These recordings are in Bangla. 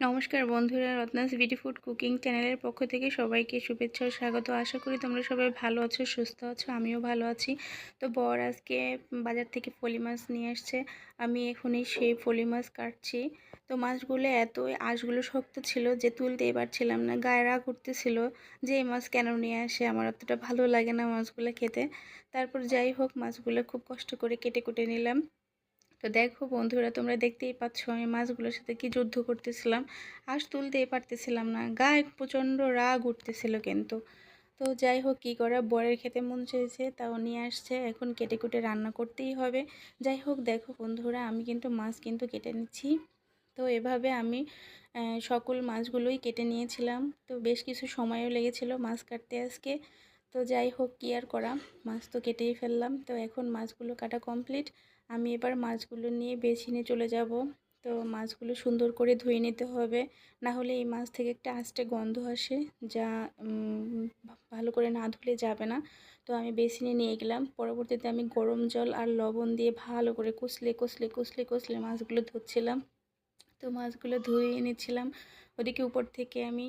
নমস্কার বন্ধুরা, রত্নাস বিউটি ফুড কুকিং চ্যানেলের পক্ষ থেকে সবাইকে শুভেচ্ছা ও স্বাগত। আশা করি তোমরা সবাই ভালো আছো, সুস্থ আছো, আমিও ভালো আছি। তো বর আজকে বাজার থেকে ফলি মাছ নিয়ে আসছে। আমি এখনই সেই ফলি মাছ কাটছি। তো মাছগুলো এত আঁশগুলো শক্ত ছিল যে তুলতেই পারছিলাম না, গায়ে রাগ যে এই মাছ কেন নিয়ে আসে, আমার অতটা ভালো লাগে না মাছগুলো খেতে। তারপর যাই হোক, মাছগুলো খুব কষ্ট করে কেটে কুটে নিলাম। তো দেখো বন্ধুরা, তোমরা দেখতেই পাচ্ছ আমি মাছগুলোর সাথে কি যুদ্ধ করতেছিলাম। আঁশ তুলতেই পারতেছিলাম না গায়ে প্রচণ্ড রাগ উঠতেছিল কিন্তু। তো যাই হোক, কী করা, বরের খেতে মন চেয়েছে, তাও নিয়ে আসছে। এখন কেটে কুটে রান্না করতেই হবে। যাই হোক, দেখো বন্ধুরা, আমি কিন্তু মাছ কিন্তু কেটে নিচ্ছি। তো এভাবে আমি সকল মাছগুলোই কেটে নিয়েছিলাম। তো বেশ কিছু সময়ও লেগেছিল মাছ কাটতে আজকে। তো যাই হোক, কি আর করা? মাছ তো কেটেই ফেললাম। তো এখন মাছগুলো কাটা কমপ্লিট আমি এবার মাছগুলো নিয়ে বেছিনে চলে যাব। তো মাছগুলো সুন্দর করে ধুয়ে নিতে হবে। না হলে এই মাছ থেকে একটা আস্তে গন্ধ আসে যা ভালো করে না ধুলে যাবে না। তো আমি বেসিনে নিয়ে গেলাম। পরবর্তীতে আমি গরম জল আর লবণ দিয়ে ভালো করে কষলে কষলে কষলে কষলে মাছগুলো ধুচ্ছিলাম। তো মাছগুলো ধুয়ে এনেছিলাম ওদিকে উপর থেকে আমি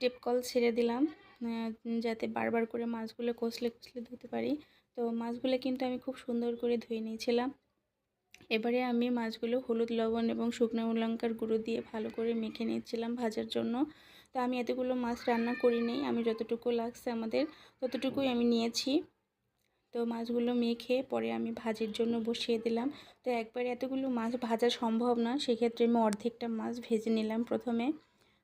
টেপ কল ছেড়ে দিলাম। যাতে বারবার করে মাছগুলো কষলে কষলে ধুতে পারি। তো মাছগুলো কিন্তু আমি খুব সুন্দর করে ধুয়ে নিয়েছিলাম। এবারে আমি মাছগুলো হলুদ, লবণ এবং শুকনো লঙ্কার গুঁড়ো দিয়ে ভালো করে মেখে নিয়েছিলাম ভাজার জন্য। তো আমি এতগুলো মাছ রান্না করিনি আমি যতটুকু লাগছে আমাদের ততটুকুই আমি নিয়েছি। তো মাছগুলো মেখে পরে আমি ভাজির জন্য বসিয়ে দিলাম। তো একবার এতগুলো মাছ ভাজা সম্ভব না, সেক্ষেত্রে আমি অর্ধেকটা মাছ ভেজে নিলাম প্রথমে।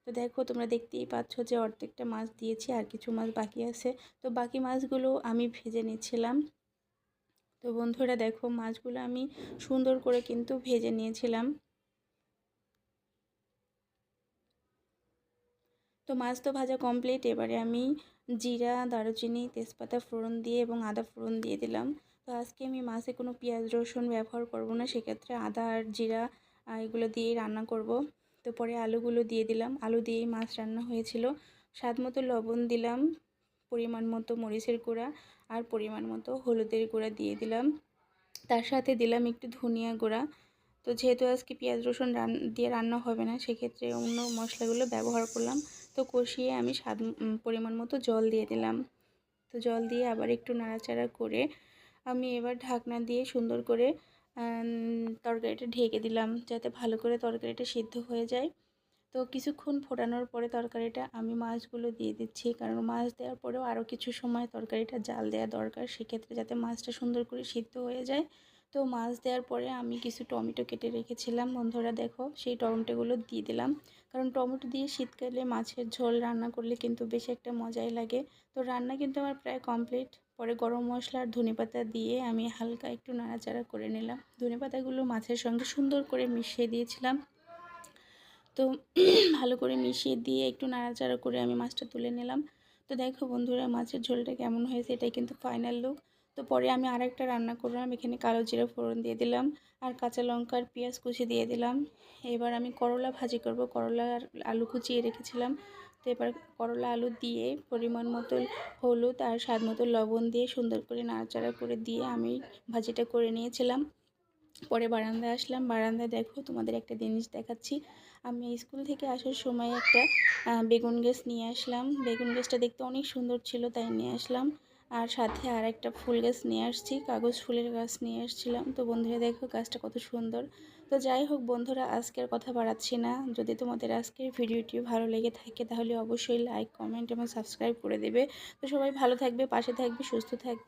তো দেখো তোমরা দেখতেই পাচ্ছ যে অর্ধেকটা মাছ দিয়েছি আর কিছু মাছ বাকি আছে। তো বাকি মাছগুলো আমি ভেজে নিচ্ছিলাম তো বন্ধুরা দেখো মাছগুলো আমি সুন্দর করে কিন্তু ভেজে নিয়েছিলাম। তো মাছ তো ভাজা কমপ্লিট এবারে আমি জিরা, দারুচিনি, তেজপাতা ফোড়ন দিয়ে এবং আদা ফোড়ন দিয়ে দিলাম। তো আজকে আমি মাছে কোনো পেঁয়াজ, রসুন ব্যবহার করব না, সেক্ষেত্রে আদা আর জিরা এগুলো দিয়েই রান্না করব। তো পরে আলুগুলো দিয়ে দিলাম। আলু দিয়েই মাছ রান্না হয়েছিল। স্বাদ মতো লবণ দিলাম, পরিমাণ মতো মরিচের গুঁড়া আর পরিমাণ মতো হলুদের গুঁড়া দিয়ে দিলাম। তার সাথে দিলাম একটু ধনিয়া গুঁড়া। তো যেহেতু আজকে পেঁয়াজ রসুন রান, দিয়ে রান্না হবে না, সেক্ষেত্রে অন্য মশলাগুলো ব্যবহার করলাম। তো কষিয়ে আমি স্বাদ পরিমাণ মতো জল দিয়ে দিলাম। তো জল দিয়ে আবার একটু নাড়াচাড়া করে আমি এবার ঢাকনা দিয়ে সুন্দর করে তরকারিটা ঢেকে দিলাম যাতে ভালো করে তরকারিটা সিদ্ধ হয়ে যায়। তো কিছুক্ষণ ফোটানোর পরে তরকারিটা আমি মাছগুলো দিয়ে দিচ্ছি, কারণ মাছ দেওয়ার পরেও আরও কিছু সময় তরকারিটা জাল দেওয়া দরকার, সেক্ষেত্রে যাতে মাছটা সুন্দর করে সিদ্ধ হয়ে যায়। তো মাছ দেওয়ার পরে আমি কিছু টমেটো কেটে রেখেছিলাম, বন্ধুরা দেখো সেই টমেটোগুলো দিয়ে দিলাম। কারণ টমেটো দিয়ে শীতকালে মাছের ঝোল রান্না করলে কিন্তু বেশ একটা মজাই লাগে। তো রান্না কিন্তু আমার প্রায় কমপ্লিট পরে গরম মশলা আর ধনে পাতা দিয়ে আমি হালকা একটু নাড়াচাড়া করে নিলাম। ধনে পাতাগুলো মাছের সঙ্গে সুন্দর করে মিশিয়ে দিয়েছিলাম। তো ভালো করে মিশিয়ে দিয়ে একটু নাড়াচাড়া করে আমি মাছটা তুলে নিলাম। তো দেখো বন্ধুরা, মাছের ঝোলটা কেমন হয়েছে, এটাই কিন্তু ফাইনাল লুক তো পরে আমি আরেকটা রান্না করলাম, এখানে কালো জিরা ফোড়ন দিয়ে দিলাম আর কাঁচা লঙ্কার পেঁয়াজ কুচি দিয়ে দিলাম। এবার আমি করলা ভাজি করব করলা আর আলু কুচিয়ে রেখেছিলাম। এবার করলা আলু দিয়ে পরিমাণ মতো হলুদ আর স্বাদ মতো লবণ দিয়ে সুন্দর করে নাড়াচাড়া করে দিয়ে আমি ভাজিটা করে নিয়েছিলাম। পরে বারান্দায় আসলাম। বারান্দায় দেখো তোমাদের একটা জিনিস দেখাচ্ছি। আমি স্কুল থেকে আসার সময় একটা বেগুন গাছ নিয়ে আসলাম। বেগুন গাছটা দেখতে অনেক সুন্দর ছিল, তাই নিয়ে আসলাম। আর সাথে আর একটা ফুল গাছ নিয়ে আসছি, কাগজ ফুলের গাছ নিয়ে আসছিলাম। তো বন্ধুরা দেখো গাছটা কত সুন্দর। তো যাই হোক বন্ধুরা, আজকের কথা বাড়াচ্ছি না। যদি তোমাদের আজকের ভিডিওটি ভালো লেগে থাকে, তাহলে অবশ্যই লাইক কমেন্ট এবং সাবস্ক্রাইব করে দেবে। তো সবাই ভালো থাকবে, পাশে থাকবে, সুস্থ থাকবে।